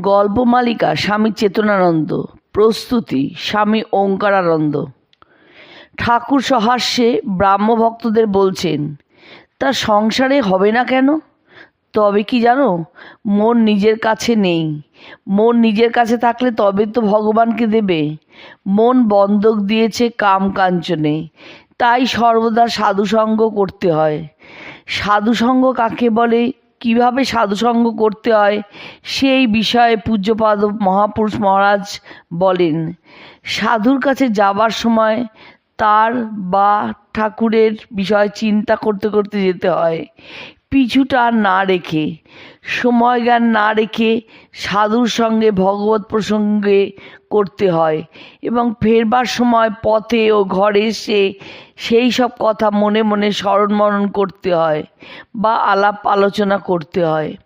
গল্পমালিকা স্বামী চেতনানন্দ, প্রস্তুতি স্বামী ওঙ্কারানন্দ। ঠাকুর সহাস্যে ব্রাহ্মভক্তদের বলছেন, তা সংসারে হবে না কেন? তবে কি জানো, মন নিজের কাছে নেই। মন নিজের কাছে থাকলে তবে তো ভগবানকে দেবে। মন বন্ধক দিয়েছে কাম কাঞ্চনে। তাই সর্বদা সাধুসঙ্গ করতে হয়। সাধুসঙ্গ কাকে বলে? কীভাবে সাধুসঙ্গ করতে হয়? সেই বিষয়ে পূজ্যপাদ মহাপুরুষ মহারাজ বলেন, সাধুর কাছে যাবার সময় তার বা ঠাকুরের বিষয় চিন্তা করতে করতে যেতে হয়। পিছুটা না রেখে সময় জ্ঞান না রেখে সাধুর সঙ্গে ভগবত প্রসঙ্গে করতে হয় এবং ফেরবার সময় পথে ও ঘরে এসে সেই সব কথা মনে মনে স্মরণ মরণ করতে হয় বা আলাপ আলোচনা করতে হয়।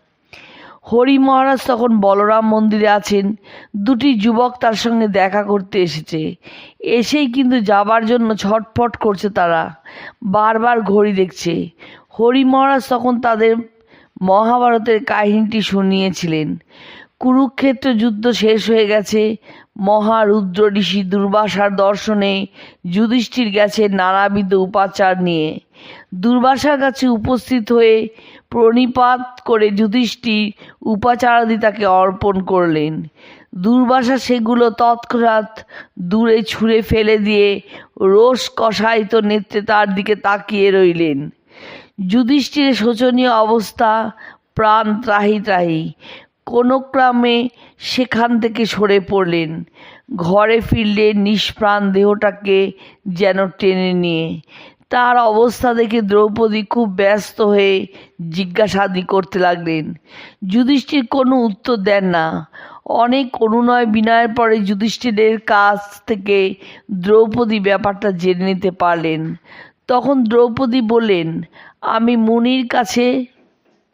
হরি মহারাজ তখন বলরাম মন্দিরে আছেন, দুটি যুবক তার সঙ্গে দেখা করতে এসেছে। এসেই কিন্তু যাবার জন্য ছটফট করছে তারা, বারবার ঘড়ি দেখছে। হরি মহারাজ তখন তাদের মহাভারতের কাহিনীটি শুনিয়েছিলেন। কুরুক্ষেত্র যুদ্ধ শেষ হয়ে গেছে। মহারুদ্র ঋষি দুর্বাসার দর্শনে যুধিষ্ঠির গেছে নানাবিধ উপাচার নিয়ে। দুর্বাসার কাছে উপস্থিত হয়ে প্রণিপাত করে যুধিষ্ঠির উপাচারাদি তাকে অর্পণ করলেন। দুর্বাসা সেগুলো তৎক্ষণাৎ দূরে ছুঁড়ে ফেলে দিয়ে রোষ কষায়িত নেত্রে তার দিকে তাকিয়ে রইলেন। যুধিষ্ঠিরের শোচনীয় অবস্থা প্রাণ ত্রাহি ত্রাহি। কোনো ক্রমে সেখান থেকে সরে পড়লেন। ঘরে ফিরলে নিষ্প্রাণ দেহটাকে যেন টেনে নিয়ে। তার অবস্থা দেখে দ্রৌপদী খুব ব্যস্ত হয়ে জিজ্ঞাসাদি করতে লাগলেন, যুধিষ্ঠির কোনো উত্তর দেন না। অনেক অনুনয় বিনয়ের পরে যুধিষ্ঠিরের কাছ থেকে দ্রৌপদী ব্যাপারটা জেনে নিতে পারলেন। তখন দ্রৌপদী বললেন, আমি মুনির কাছে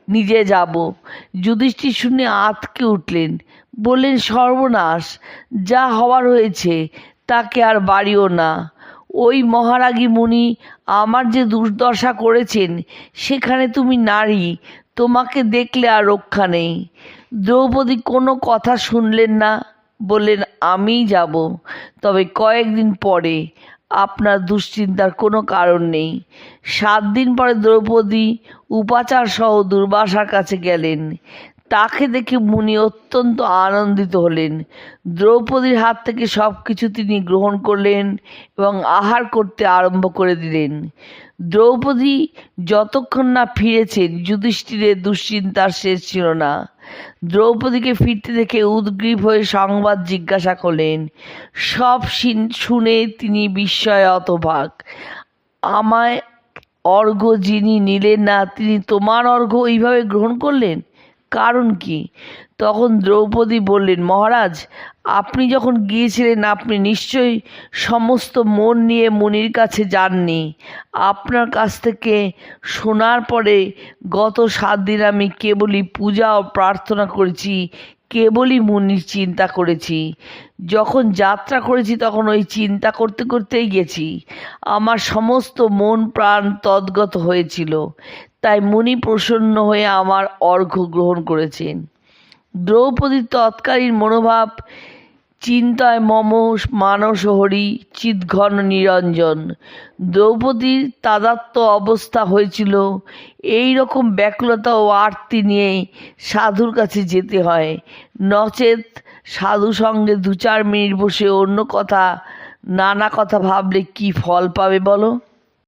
নিজে যাব। যুধিষ্ঠির শুনে আতকে উঠলেন। বললেন, সর্বনাশ, যা হওয়ার হয়েছে, তাকে আর বাড়িও না। ওই মহারাগী মুনি আমার যে দুর্দশা করেছেন, সেখানে তুমি নারী, তোমাকে দেখলে আর রক্ষা নেই। দ্রৌপদী কোনো কথা শুনলেন না, বললেন, আমিই যাব। তবে কয়েকদিন পরে আপনার দুশ্চিন্তার কোনো কারণ নেই। সাত দিন পরে দ্রৌপদী উপাচার সহ দুর্বাসার কাছে গেলেন। তাকে দেখে মুনি অত্যন্ত আনন্দিত হলেন। দ্রৌপদীর হাত থেকে সব কিছু তিনি গ্রহণ করলেন এবং আহার করতে আরম্ভ করে দিলেন। দ্রৌপদী যতক্ষণ না ফিরেছেন, যুধিষ্ঠিরের দুশ্চিন্তার শেষ ছিল না। দ্রৌপদীকে ফিরতে দেখে উদ্গ্রীব হয়ে সংবাদ জিজ্ঞাসা করলেন, সব শুনে তিনি বিস্ময়ে অতভাগ আমায় অর্ঘ্য যিনি নিলেন না, তিনি তোমার অর্ঘ্য এইভাবে গ্রহণ করলেন? কারণ কি? তখন দ্রৌপদী বললেন, মহারাজ, আপনি যখন গিয়েছিলেন, আপনি নিশ্চয়ই সমস্ত মন নিয়ে মুনির কাছে যাননি। আপনার কাছ থেকে শোনার পরে গত সাত দিন আমি কেবলই পূজা ও প্রার্থনা করেছি, কেবলই মুনির চিন্তা করেছি। যখন যাত্রা করেছি, তখন ওই চিন্তা করতে করতেই গেছি। আমার সমস্ত মন প্রাণ তদ্গত হয়েছিল। তাই মুনি প্রসন্ন হয়ে আমার অর্ঘ্য গ্রহণ করেছেন। দ্রৌপদীর তৎকালীন মনোভাব, চিন্তায় মম, মানস হরি, চিৎঘন নিরঞ্জন। দ্রৌপদীর তাদাত্ম অবস্থা হয়েছিল, এই রকম ব্যাকুলতা ও আরতি নিয়ে সাধুর কাছে যেতে হয়। নচেত সাধু সঙ্গে দু চার মিনিট বসে অন্য কথা, নানা কথা ভাবলে কি ফল পাবে বলো?